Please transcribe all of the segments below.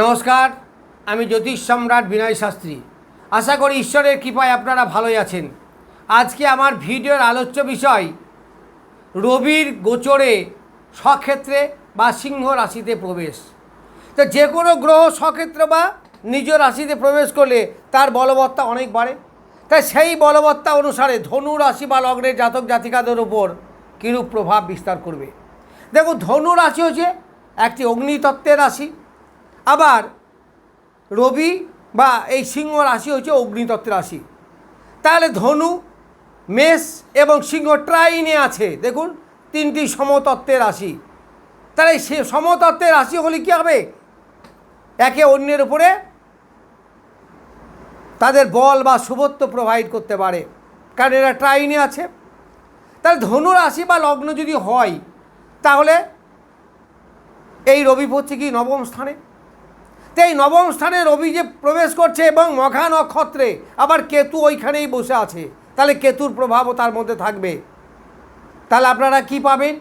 নমস্কার, আমি জ্যোতিষ সম্রাট বিনয় শাস্ত্রী। আশা করি ঈশ্বরের কৃপায় আপনারা ভালোই আছেন। আজকে আমার ভিডিওর আলোচ্য বিষয়, রবির গোচরে স্বক্ষেত্রে বা সিংহ রাশিতে প্রবেশ। তো যে কোনো গ্রহ স্বক্ষেত্র বা নিজ রাশিতে প্রবেশ করলে তার বলবত্তা অনেক বাড়ে। তাই সেই বলবত্তা অনুসারে ধনু রাশি বা লগ্নের জাতক জাতিকাদের উপর কিরূপ প্রভাব বিস্তার করবে? দেখুন, ধনু রাশি হচ্ছে একটি অগ্নিতত্ত্বের রাশি। আবার রবি বা এই সিংহ রাশি হচ্ছে অগ্নিতত্ত্বের রাশি। তাহলে ধনু, মেষ এবং সিংহ ট্রাইনে আছে। দেখুন, তিনটি সমতত্ত্বের রাশি। তাহলে সে সমতত্ত্বের রাশি হলে কী হবে? একে অন্যের উপরে তাদের বল বা শুভত্ব প্রোভাইড করতে পারে। কারণ এরা ট্রাইনে আছে। তাহলে ধনু রাশি বা লগ্ন যদি হয়, তাহলে এই রবি পড়ছে কি? নবম স্থানে। এই নবম স্থানে রবি যে প্রবেশ করছে এবং মঘা নক্ষত্রে। আবার কেতু ওইখানেই বসে আছে। তাহলে কেতুর প্রভাবও তার মধ্যে থাকবে। তাহলে আপনারা কি পাবেন?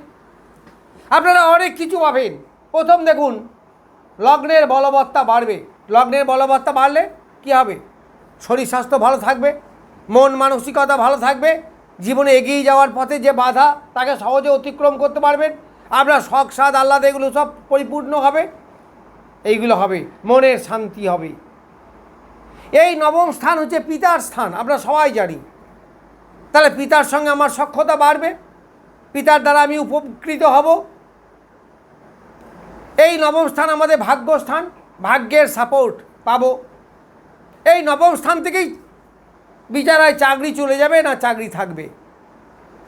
আপনারা অনেক কিছু পাবেন। প্রথম দেখুন, লগ্নের বলবত্তা বাড়বে। লগ্নের বলবত্তা বাড়লে কি হবে? শরীর স্বাস্থ্য ভালো থাকবে, মন মানসিকতা ভালো থাকবে, জীবনে এগিয়ে যাওয়ার পথে যে বাধা, তাকে সহজে অতিক্রম করতে পারবেন। আপনার শখ, স্বাদ, আহ্লাদ, এগুলো সব পরিপূর্ণ হবে। এইগুলো হবে মনের শান্তি হবে। এই নবম স্থান হচ্ছে পিতার স্থান, আমরা সবাই জানি। তাহলে পিতার সঙ্গে আমার সক্ষতা বাড়বে, পিতার দ্বারা আমি উপকৃত হব। এই নবম স্থান আমাদের ভাগ্যস্থান ভাগ্যের সাপোর্ট পাবো। এই নবম স্থান থেকেই বিচারায় চাকরি চলে যাবে না চাকরি থাকবে।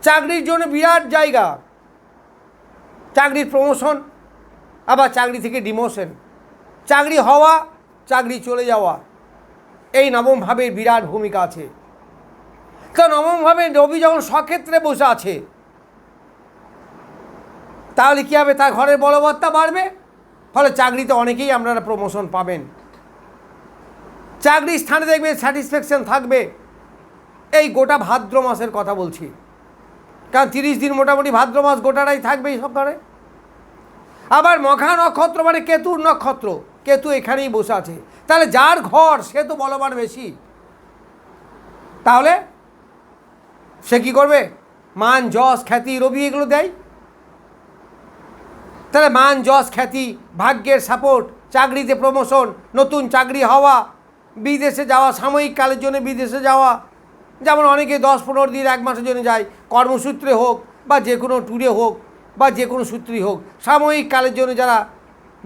চাকরির জন্য বিরাট জায়গা। চাকরির প্রমোশন আবার চাকরি থেকে ডিমোশন চাকরি হওয়া, চাকরি চলে যাওয়া। এই নবম ভাবের বিরাট ভূমিকা আছে। তো নবম ভাবে রবি যখন সক্ষেত্রে বসে আছে, তাহলে কী হবে? তার ঘরের বলবত্তা বাড়বে? ফলে চাকরিতে অনেকেই আপনারা প্রমোশন পাবেন। চাকরির স্থানে দেখবে স্যাটিসফ্যাকশন থাকবে। এই গোটা ভাদ্র মাসের কথা বলছি। কারণ তিরিশ দিন মোটামুটি ভাদ্র মাস গোটাটাই থাকবে এই সব ঘরে আবার মখা নক্ষত্র মানে কেতুর নক্ষত্র। কেতু এখানেই বসে আছে? তাহলে যার ঘর সে তো বলবান বেশি। তাহলে সে কি করবে? মান, যশ, খ্যাতি, রবি এগুলো দেয়। তাহলে মান, যশ, খ্যাতি, ভাগ্যের সাপোর্ট চাকরিতে প্রমোশন নতুন চাকরি হওয়া, বিদেশে যাওয়া, সাময়িক কালের জন্য বিদেশে যাওয়া। যেমন অনেকে দশ পনেরো দিন, এক মাসের জন্য যায়। কর্মসূত্রে হোক বা যে কোনো ট্যুরে হোক বা যে কোনো সূত্রেই হোক, সাময়িক কালের জন্য যারা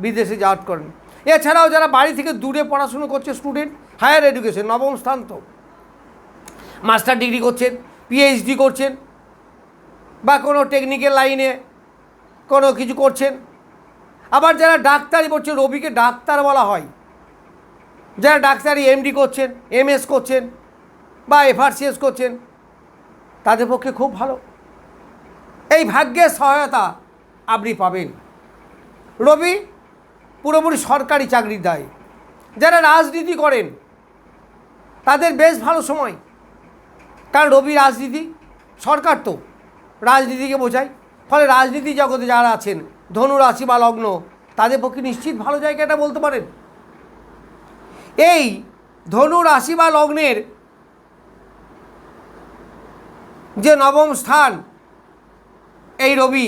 বিদেশে যাওয়ার করেন। এছাড়াও যারা বাড়ি থেকে দূরে পড়াশুনো করছে স্টুডেন্ট হায়ার এডুকেশন নবম স্থান তো। মাস্টার ডিগ্রি করছেন পিএইচডি করছেন, বা কোনো টেকনিক্যাল লাইনে কোনো কিছু করছেন। আবার যারা ডাক্তারি করছেন রবিকে ডাক্তার বলা হয়। যারা ডাক্তারি এমডি করছেন এমএস করছেন, বা এফআরসিএস করছেন, তাদের পক্ষে খুব ভালো। এই ভাগ্যের সহায়তা আপনি পাবেন। রবি পুরোপুরি সরকারি চাকরি দেয়। যারা রাজনীতি করেন, তাদের বেশ ভালো সময়। কারণ রবি রাজনীতি, সরকার তো রাজনীতিকে বোঝায়। ফলে রাজনীতি জগতে যারা আছেন, ধনু রাশি বা লগ্ন, তাদের পক্ষে নিশ্চিত ভালো জায়গাটা বলতে পারেন। এই ধনু রাশি বা লগ্নের যে নবম স্থান, এই রবি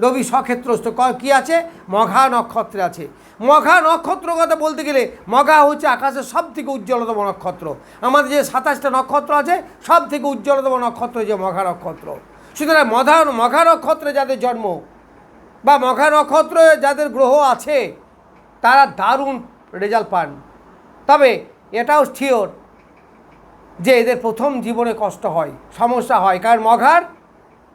রবি সক্ষেত্রস্থ। ক- আছে? মঘা নক্ষত্রে আছে। মঘা নক্ষত্র কথা বলতে গেলে মঘা হচ্ছে আকাশের সব থেকে উজ্জ্বলতম নক্ষত্র। আমাদের যে সাতাশটা নক্ষত্র আছে সব থেকে উজ্জ্বলতম নক্ষত্র যে মঘা নক্ষত্র। সুতরাং মধা, মঘা নক্ষত্রে যাদের জন্ম বা মঘা নক্ষত্র যাদের গ্রহ আছে, তারা দারুণ রেজাল্ট পান। তবে এটাও শিওর যে এদের প্রথম জীবনে কষ্ট হয়, সমস্যা হয়। কারণ মঘার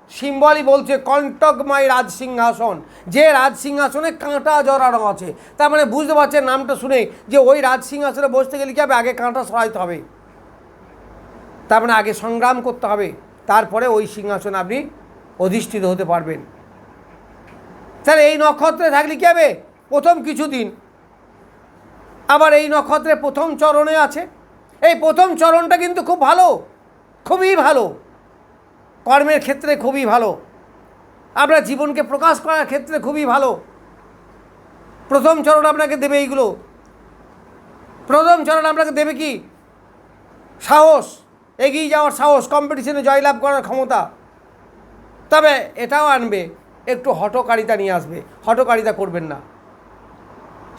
সিম্বলই বলছে, কণ্টকময় রাজসিংহাসন। যে রাজসিংহাসনে কাঁটা জড়ানো আছে, তার মানে বুঝতে পারছেন নামটা শুনে যে ওই রাজসিংহাসনে বসতে গেলে কী হবে? আগে কাঁটা সরাইতে হবে। তার মানে আগে সংগ্রাম করতে হবে, তারপরে ওই সিংহাসনে আপনি অধিষ্ঠিত হতে পারবেন। তাহলে এই নক্ষত্রে থাকলে কী হবে? প্রথম কিছুদিন। আবার এই নক্ষত্রে প্রথম চরণে আছে। এই প্রথম চরণটা কিন্তু খুব ভালো, খুবই ভালো। কর্মের ক্ষেত্রে খুবই ভালো। আপনার জীবনকে প্রকাশ করার ক্ষেত্রে খুবই ভালো। প্রথম চরণ আপনাকে দেবে এইগুলো। প্রথম চরণ আপনাকে দেবে কি? সাহস। এগিয়ে যাওয়ার সাহস কম্পিটিশনে জয়লাভ করার ক্ষমতা। তবে এটাও আনবে, একটু হটকারিতা নিয়ে আসবে। হটকারিতা করবেন না।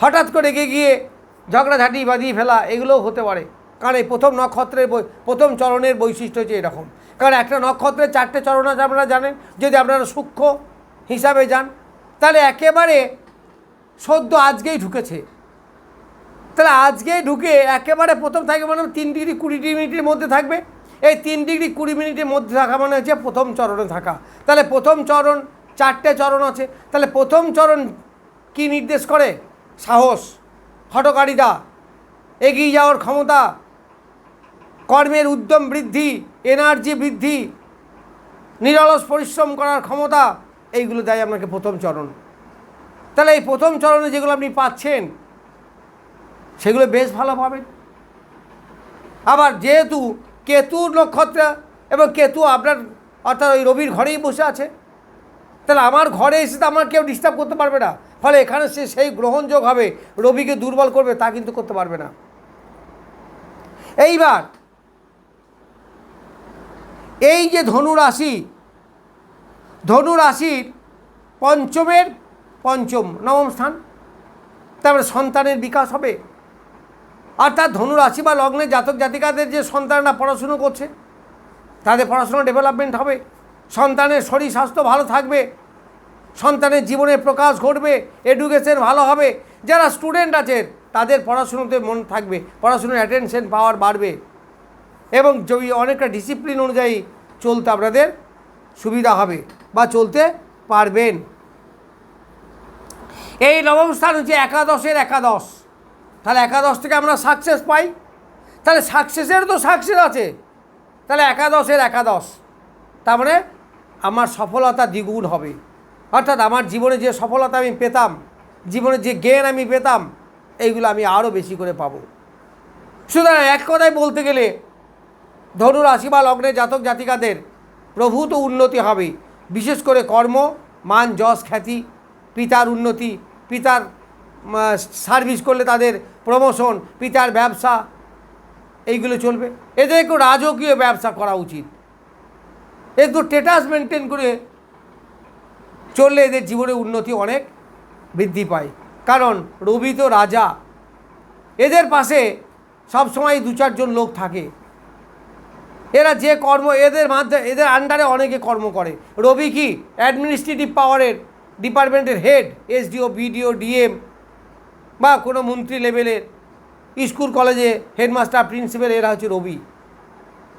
হঠাৎ করে এগিয়ে গিয়ে ঝগড়াঝাঁটি, বাঁধিয়ে ফেলা, এগুলোও হতে পারে। কারণ এই প্রথম নক্ষত্রের প্রথম চরণের বৈশিষ্ট্য হচ্ছে এরকম। কারণ একটা নক্ষত্রের চারটে চরণ আছে, আপনারা জানেন। যদি আপনারা সূক্ষ্ম হিসাবে যান, তাহলে একেবারে সদ্য আজকেই ঢুকেছে। তাহলে আজকে ঢুকে একেবারে প্রথম থাকবে মানে তিন ডিগ্রি কুড়ি মিনিটের মধ্যে থাকবে। এই তিন ডিগ্রি কুড়ি মিনিটের মধ্যে থাকা মানে হচ্ছে প্রথম চরণে থাকা। তাহলে প্রথম চরণ চারটে চরণ আছে। তাহলে প্রথম চরণ কি নির্দেশ করে? সাহস হটকারিতা এগিয়ে যাওয়ার ক্ষমতা, কর্মের উদ্যম বৃদ্ধি এনার্জি বৃদ্ধি, নিরলস পরিশ্রম করার ক্ষমতা, এইগুলো দেয় আপনাকে প্রথম চরণ। তাহলে এই প্রথম চরণে যেগুলো আপনি পাচ্ছেন, সেগুলো বেশ ভালো পাবেন। আবার যেহেতু কেতুর নক্ষত্র এবং কেতু আপনার, অর্থাৎ ওই রবির ঘরেই বসে আছে, তাহলে আমার ঘরে এসে তো আমার কেউ ডিস্টার্ব করতে পারবে না। ফলে এখানে সে সেই গ্রহণযোগ হবে, রবিকে দুর্বল করবে, তা কিন্তু করতে পারবে না। এইবার এই যে ধনু রাশি, ধনু রাশির পঞ্চমের পঞ্চম, নবম স্থান, তারপরে সন্তানের বিকাশ হবে। অর্থাৎ ধনু রাশি বা লগ্নে জাতক জাতিকাদের যে সন্তানরা পড়াশুনো করছে, তাদের পড়াশোনা ডেভেলপমেন্ট হবে। সন্তানের শরীর, স্বাস্থ্য ভালো থাকবে। সন্তানের জীবনে প্রকাশ ঘটবে এডুকেশন ভালো হবে। যারা স্টুডেন্ট আছেন তাদের পড়াশুনোতে মন থাকবে, পড়াশুনোর অ্যাটেনশন পাওয়ার বাড়বে। এবং যদি অনেকটা ডিসিপ্লিন অনুযায়ী চলতে আপনাদের সুবিধা হবে বা চলতে পারবেন। এই নবম স্থান হচ্ছে একাদশের একাদশ। তাহলে একাদশ থেকে আমরা সাকসেস পাই। তাহলে সাকসেসের তো সাকসেস আছে। তাহলে একাদশের একাদশ। তার মানে আমার সফলতা দ্বিগুণ হবে। অর্থাৎ আমার জীবনে যে সফলতা আমি পেতাম, জীবনে যে জ্ঞান আমি পেতাম, এইগুলো আমি আরও বেশি করে পাবো। সুতরাং এক কথায় বলতে গেলে ধনু রাশি বা লগ্নে জাতক জাতিকাদের প্রভূত উন্নতি হবে। বিশেষ করে কর্ম, মান, যশ, খ্যাতি, পিতার উন্নতি, পিতার সার্ভিস করলে তাদের প্রমোশন পিতার ব্যবসা, এইগুলো চলবে। এদের একটু রাজকীয় ব্যবসা করা উচিত। একটু স্টেটাস মেনটেন করে চললে এদের জীবনে উন্নতি অনেক বৃদ্ধি পায়। কারণ রবি তো রাজা। এদের পাশে সবসময় দু চারজন লোক থাকে। এরা যে কর্ম, এদের মাধ্যমে, এদের আন্ডারে অনেকে কর্ম করে। রবি কি? অ্যাডমিনিস্ট্রেটিভ পাওয়ারের ডিপার্টমেন্টের হেড এসডিও বিডিও ডিএম বা কোনো মন্ত্রী লেভেলের স্কুল কলেজে হেডমাস্টার প্রিন্সিপাল এরা হচ্ছে রবি।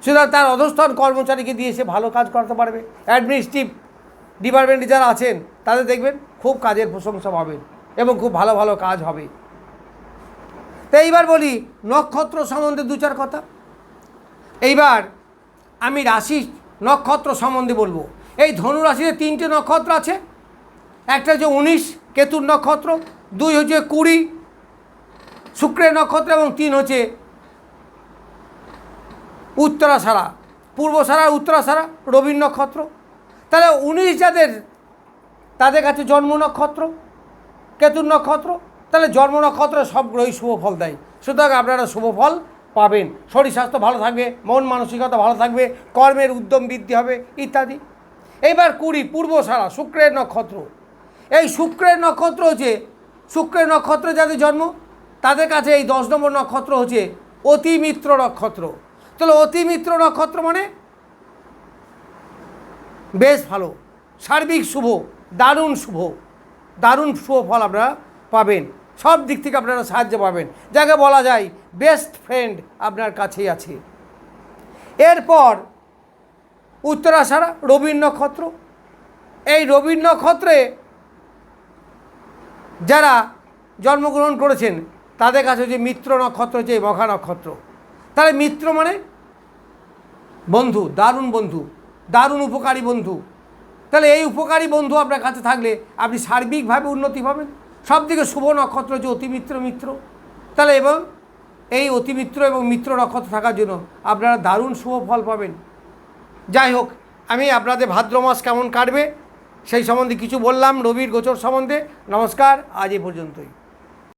সুতরাং তার অধস্থান কর্মচারীকে দিয়ে সে ভালো কাজ করতে পারবে। অ্যাডমিনিস্ট্রেটিভ ডিপার্টমেন্টে যারা আছেন, তাদের দেখবেন খুব কাজের প্রশংসা পাবেন এবং খুব ভালো ভালো কাজ হবে। তো এইবার বলি, নক্ষত্র সম্বন্ধে দু চার কথা। এইবার আমি রাশি নক্ষত্র সম্বন্ধে বলব। এই ধনু রাশিতে তিনটে নক্ষত্র আছে। একটা হচ্ছে উনিশ, কেতুর নক্ষত্র, দুই হচ্ছে কুড়ি, শুক্রের নক্ষত্র এবং তিন হচ্ছে উত্তরাসারা পূর্বসারা উত্তরাসারা রবীন নক্ষত্র। তাহলে উনিশ যাদের, তাদের কাছে জন্ম নক্ষত্র, কেতুর নক্ষত্র, তাহলে জন্ম নক্ষত্র সব গ্রহই শুভ ফল দেয়। সুতরাং আপনারা শুভ ফল পাবেন। শরীর স্বাস্থ্য ভালো থাকবে, মন মানসিকতা ভালো থাকবে, কর্মের উদ্যম বৃদ্ধি হবে, ইত্যাদি। এইবার কুড়ি পূর্বসারা শুক্রের নক্ষত্র। এই শুক্রের নক্ষত্র হচ্ছে, শুক্রের নক্ষত্র যাদের জন্ম, তাদের কাছে এই দশ নম্বর নক্ষত্র হচ্ছে অতিমিত্র নক্ষত্র। তাহলে অতিমিত্র নক্ষত্র মানে বেশ ভালো, সার্বিক শুভ, দারুণ শুভ দারুণ শুভ ফল আপনারা পাবেন। সব দিক থেকে আপনারা সাহায্য পাবেন। যাকে বলা যায় বেস্ট ফ্রেন্ড আপনার কাছেই আছে। এরপর উত্তরাষাঢ়া রবীর নক্ষত্র এই রবীর নক্ষত্রে যারা জন্মগ্রহণ করেছেন, তাদের কাছে যে মিত্র নক্ষত্র হচ্ছে এই মখা নক্ষত্র। তাহলে মিত্র মানে বন্ধু, দারুণ বন্ধু, দারুণ উপকারী বন্ধু। তাহলে এই উপকারী বন্ধু আপনার কাছে থাকলে আপনি সার্বিকভাবে উন্নতি পাবেন। সব থেকে শুভ নক্ষত্র হচ্ছে অতিমিত্র মিত্র। তাহলে এবং এই অতিমিত্র এবং মিত্র নক্ষত্র থাকার জন্য আপনারা দারুণ শুভ ফল পাবেন। যাই হোক, আমি আপনাদের ভাদ্র মাস কেমন কাটবে সেই সম্বন্ধে কিছু বললাম, রবির গোচর সম্বন্ধে। নমস্কার, আজ এ পর্যন্তই।